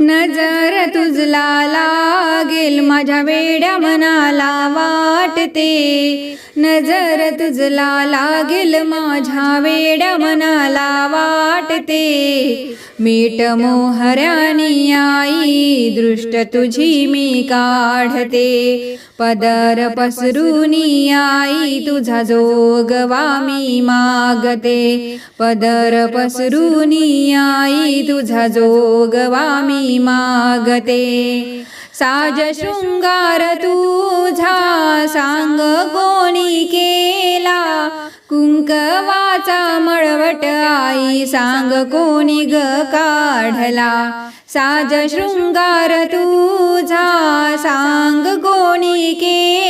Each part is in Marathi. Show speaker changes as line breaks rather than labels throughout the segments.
नजर तुझला लागेल माझ्या वेड्या मनाला वाटते. नजर तुझला लागेल माझ्या वेड्या मनाला वाटते. मीठ मोहऱ्यानी आई दृष्ट तुझी मी काढते. पदर पसरूनी आई तुझा जोगवा मी मागते. पदर पसरूनी आई तुझा जोगवा मी मागते. साज शृंगार तुझा सांग कोणी केला? कुंकवाचा मळवट आई सांग कोणी ग काढला? साज शृंगार तुझा सांग कोणी केला?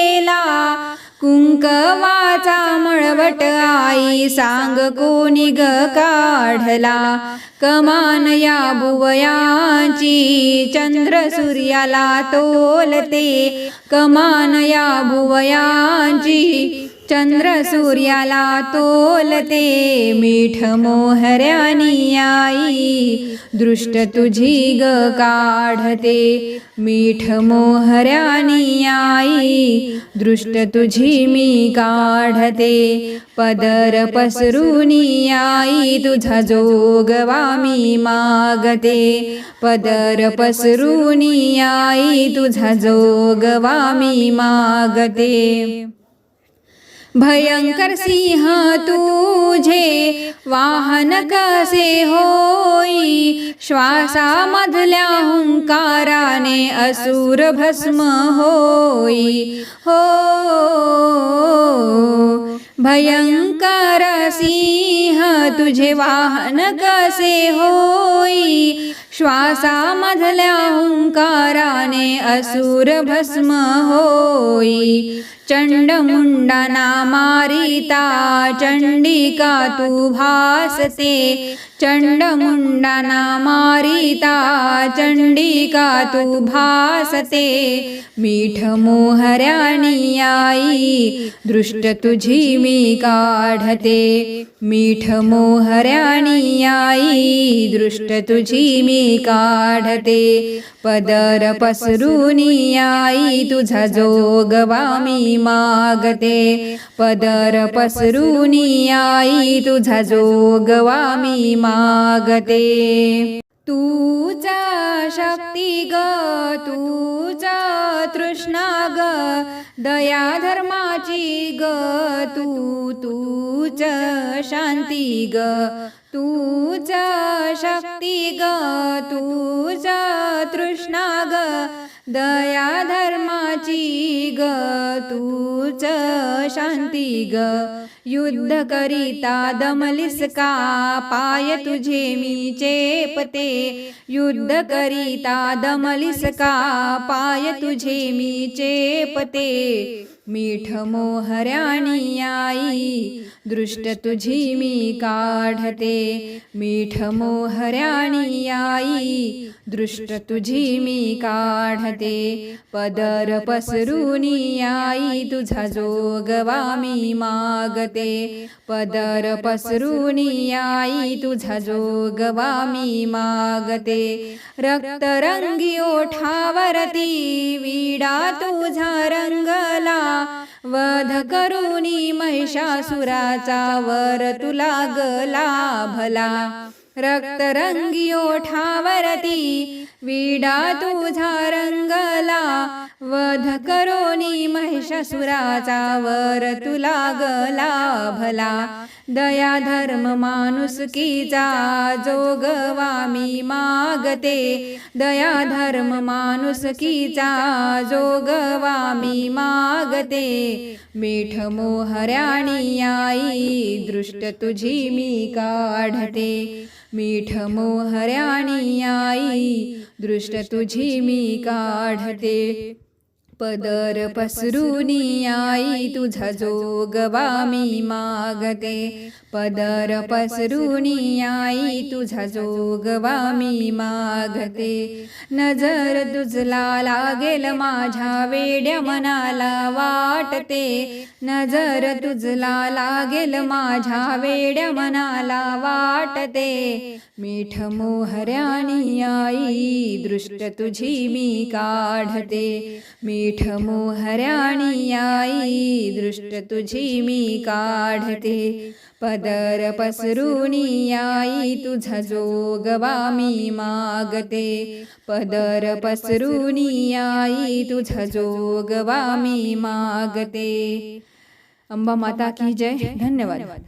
कुंकवाचा मळवट आई सांग कोणी ग काढला? कमान या बुवयांची चंद्र सूर्याला तोलते. कमान या बुवयांची चंद्र सूर्याला तोलते मीठ मोहऱ्यानी आई. दृष्ट तुझी ग काढते मीठ मोहऱ्यानी आई. दृष्ट तुझी मी काढते पदर पसरुनी आई. तुझा जोगवा मी मागते पदर पसरुनी आई. तुझा जोगवा मी मागते. भयंकर सिंह तुझे वाहन कसे होई? श्वासामधल्या हुंकाराने असुर भस्म होई. हो भयंकर सिंह तुझे वाहन कसे होई? श्वासामधल्या हुंकाराने असुर भस्म होई. चंडमुंडाना मारिता चंडिका तू भासते। चंडमुंडाना मारिता चंडिका तू भासते। मीठ मोहऱ्यानी आई दृष्ट तुझी मी काढते। मीठ मोहऱ्यानी आई दृष्ट तुझी मी काढते। पदर पसरुनी आई तुझा जोगवा मी मागते. पदर पसरुनी आई तुझा जोगवा मी मागते. तुझा शक्ती ग तुझा तृष्णा ग दया धर्माची ग तू तूच शांती ग तूच शक्ती ग तूच तृष्णा ग दया धर्माची ग तूच शांती ग. युद्ध करिता दमलिस का? पाय तुझे मी चेपते. युद्ध करिता दमलिस का? पाय तुझे मी चेपते. मीठ मोहऱ्याणी आई दृष्ट तुझी मी काढते. मीठ मोहऱ्याणी आई दृष्ट तुझी मी काढते. पदर पसरूनी आई तुझा जोगवा मी मागते. पदर पसरूनी आई तुझा जोगवा मी मागते. रक्तरंगी ओठावरती विडा तुझा रंगला वध करुणी महिषासुराचा वर तुला गला भला. रक्तरंगी ओठावरती विडा तुझा रंगला. वध करोनी महिषासुराचा वर तुला गला भला. दया धर्म माणुसकीचा जोगवा मी मागते। दया धर्म माणुसकीचा जोगवा मी मागते। मीठ मोहऱ्याणी आई दृष्ट तुझी मी काढते। मीठ मोहऱ्याणी आई दृष्ट तुझी मी काढते। पदर पसरुनी आई तुझा जोगवा मी मागते. पदर पसरुनी आई तुझा जोगवा मी मागते. नजर तुझला लागेल माझ्या वेड्या मनाला वाटते. नजर तुझला लागेल माझ्या वेड्या मनाला वाटते. मीठ मोहऱ्यानी आई दृष्ट तुझी मी काढते. पीठ मोहऱ्याणी आई दृष्ट तुझी मी काढते. पदर पसरुनी आई तुझा जोगवा मी मागते. पदर पसरुनी आई तुझा जोगवा मी मागते. अंबा माता की जय. धन्यवाद.